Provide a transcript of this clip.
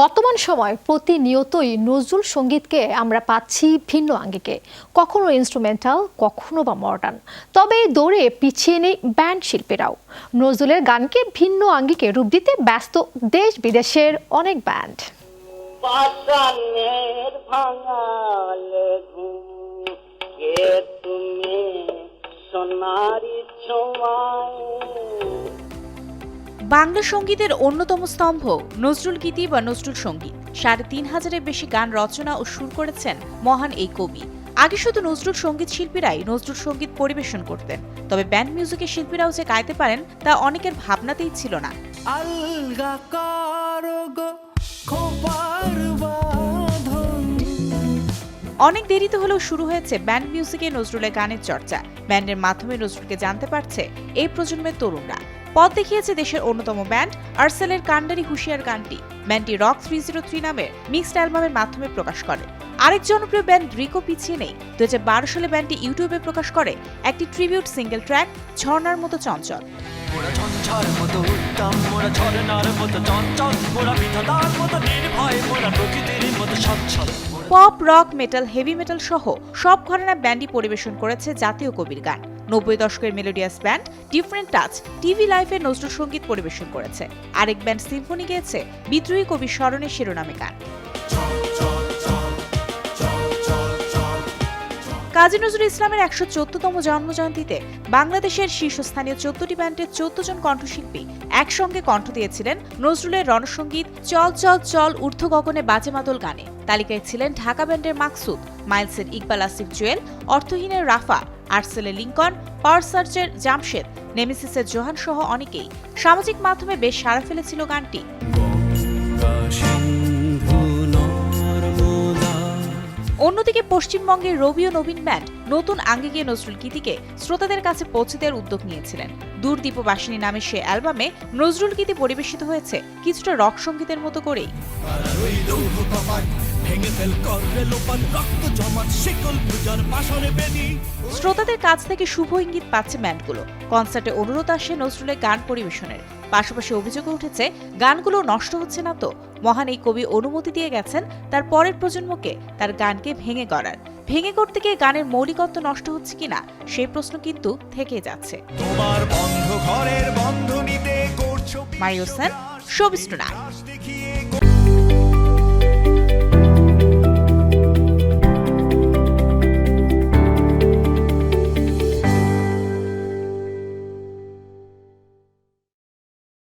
বর্তমান সময় প্রতিনিয়তই নজরুল সঙ্গীতকে আমরা পাচ্ছি ভিন্ন আঙ্গিকে, কখনো ইনস্ট্রুমেন্টাল কখনো বা মডার্ন তবে এই দৌড়ে পিছিয়ে নেই ব্যান্ড শিল্পীরাও। নজরুলের গানকে ভিন্ন আঙ্গিকে রূপ দিতে ব্যস্ত দেশ বিদেশের অনেক ব্যান্ড তুমি, সোনারি বাংলা সঙ্গীতের অন্যতম স্তম্ভ নজরুল গীতি বা নজরুল সংগীত। সাড়ে তিন হাজারের বেশি গান রচনা ও সুর করেছেন মহান এই কবি। আগে শুধু নজরুল সংগীত শিল্পীরাই নজরুল সংগীত পরিবেশন করতেন তবে ব্যান্ড মিউজিকের শিল্পীরাও যে গাইতে পারেন তা অনেকের ভাবনাতেই ছিল না। অনেক দেরিতে হলেও শুরু হয়েছে ব্যান্ড মিউজিকে নজরুলের গানের চর্চা। ব্যান্ডের মাধ্যমে নজরুলকে জানতে পারছে এই প্রজন্মের তরুণরা। পথ দেখিয়েছে দেশের অন্যতম ব্যান্ড আর্সেলের কান্ডারি হুশিয়ার গানটি। ব্যান্ডটি রক থ্রি জিরো থ্রি নামের মিক্সড অ্যালবামের মাধ্যমে প্রকাশ করে। আরেক জনপ্রিয় ব্যান্ড রিকো পিছিয়ে নেই। দু হাজার বারো সালে ব্যান্ডটি ইউটিউবে প্রকাশ করে একটি ট্রিবিউট সিঙ্গেল ট্র্যাক ঝর্ণার মতো চঞ্চল। Pop rock metal heavy metal সহ সব ঘরানা ব্যান্ডই পরিবেশন করেছে জাতীয় কবির গান। নব্বই দশকের melodious band different touch TV লাইফে নজরুল সংগীত পরিবেশন করেছে। আরেক ব্যান্ড সিম্ফনি গেয়েছে, বিদ্রোহী কবির স্মরণে শিরোনামে গান। কাজী নজরুল ইসলামের একশো চোদ্দতম জন্মজয়ন্তীতে বাংলাদেশের শীর্ষস্থানীয় চোদ্দটি ব্যান্ডের চোদ্দ জন কণ্ঠশিল্পী একসঙ্গে কণ্ঠ দিয়েছিলেন নজরুলের রণসঙ্গীত চল চল চল ঊর্ধ্ব গগনে বাজে মাদল গানে। তালিকায় ছিলেন ঢাকা ব্যান্ডের মাকসুদ, মাইলসের ইকবাল আসিফ জুয়েল, অর্থহীনের রাফা আর্সেলের লিঙ্কন পাওয়ার জামশেদ, নেমিসিসের জোহান সহ অনেকেই। সামাজিক মাধ্যমে বেশ সাড়া ফেলেছিল গানটি। অন্যদিকে পশ্চিমবঙ্গের রবি ও নবীন ব্যান্ড নতুন আঙ্গিকে নজরুল গীতিকে শ্রোতাদের কাছে পৌঁছে দেওয়ার উদ্যোগ নিয়েছিলেন। দূরদীপবাসিনী নামে সে অ্যালবামে নজরুল গীতি পরিবেশিত হয়েছে কিছুটা রক সঙ্গীতের মতো করেই। ভেঙে ফেল করলে লোপান রক্ত জমাট শিকল পূজার পাশরে বেদি। শ্রোতাদের কাছ থেকে শুভ ইঙ্গিত পাচ্ছে ব্যান্ডগুলো কনসার্টে অনুরোধ আসে নজরুলের গান পরিবেশনের। পাশাপাশি অভিযোগ উঠেছে গানগুলো নষ্ট হচ্ছে না তো। মহান এই কবি অনুমতি দিয়ে গেছেন তার পরের প্রজন্মকে তার গানকে ভেঙে গড়ার। ভেঙে করতে গিয়ে গানের মৌলিকত্ব নষ্ট হচ্ছে কিনা সেই প্রশ্ন কিন্তু থেকে যাচ্ছে। তোমার বন্ধ ঘরের বন্ধ নিতে করছ